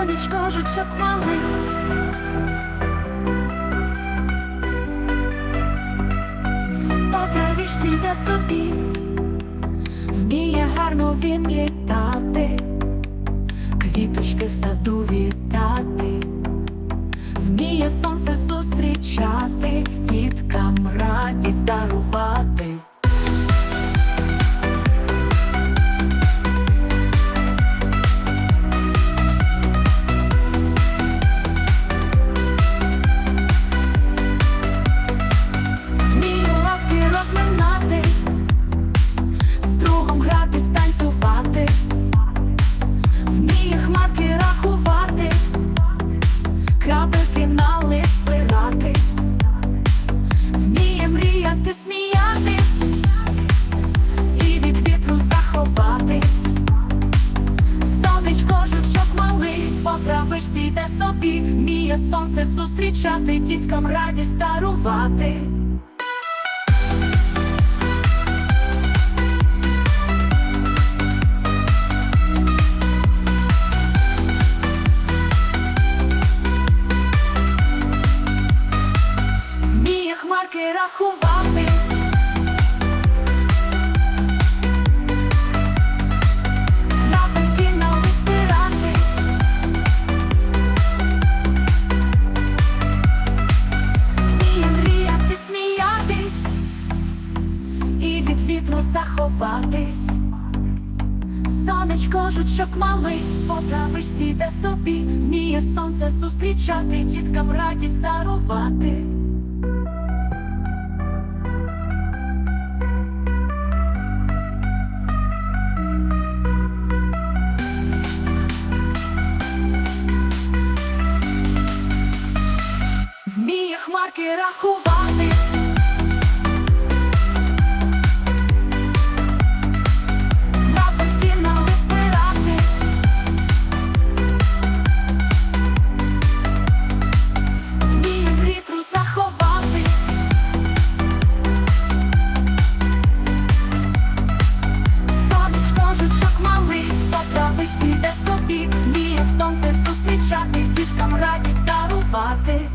сонечко жучок малий. По травішці йде собі, вміє гарно він літати, квіточки в саду вітати, вміє сонце зустрічати, діткам радість дарувати. Йде собі, вміє сонце зустрічати, діткам радість дарувати. Вміє хмарки рахувати. І заховатись. Сонечко жучок малий, по травишці йде собі, вміє сонце зустрічати, діткам радість дарувати. Вміє хмарки рахувати. Травишці